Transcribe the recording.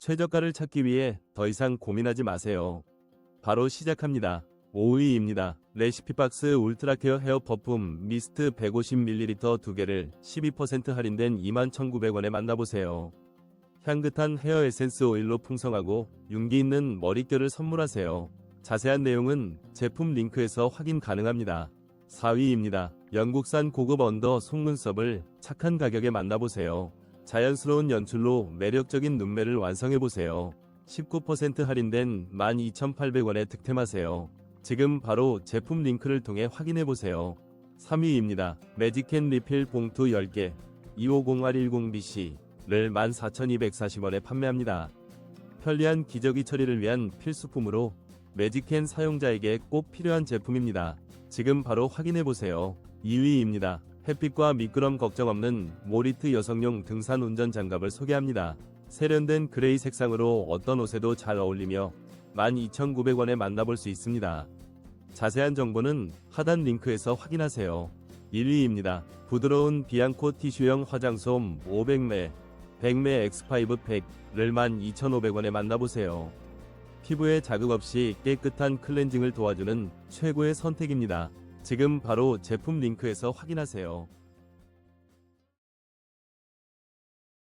최저가를 찾기 위해 더 이상 고민하지 마세요. 바로 시작합니다. 5위입니다. 레시피박스 울트라케어 헤어 퍼퓸 미스트 150ml 2개를 12% 할인된 21,900원에 만나보세요. 향긋한 헤어 에센스 오일로 풍성하고 윤기 있는 머릿결을 선물하세요. 자세한 내용은 제품 링크에서 확인 가능합니다. 4위입니다. 영국산 고급 언더 속눈썹을 착한 가격에 만나보세요. 자연스러운 연출로 매력적인 눈매를 완성해보세요. 19% 할인된 12,800원에 득템하세요. 지금 바로 제품 링크를 통해 확인해보세요. 3위입니다. 매직캔 리필 봉투 10개 250R10BC를 14,240원에 판매합니다. 편리한 기저귀 처리를 위한 필수품으로 매직캔 사용자에게 꼭 필요한 제품입니다. 지금 바로 확인해보세요. 2위입니다. 햇빛과 미끄럼 걱정 없는 모리트 여성용 등산 운전 장갑을 소개합니다. 세련된 그레이 색상으로 어떤 옷에도 잘 어울리며 12,900원에 만나볼 수 있습니다. 자세한 정보는 하단 링크에서 확인하세요. 1위입니다. 부드러운 비앙코 티슈형 화장솜 500매, 100매 X5 팩을 12,500원에 만나보세요. 피부에 자극 없이 깨끗한 클렌징을 도와주는 최고의 선택입니다. 지금 바로 제품 링크에서 확인하세요.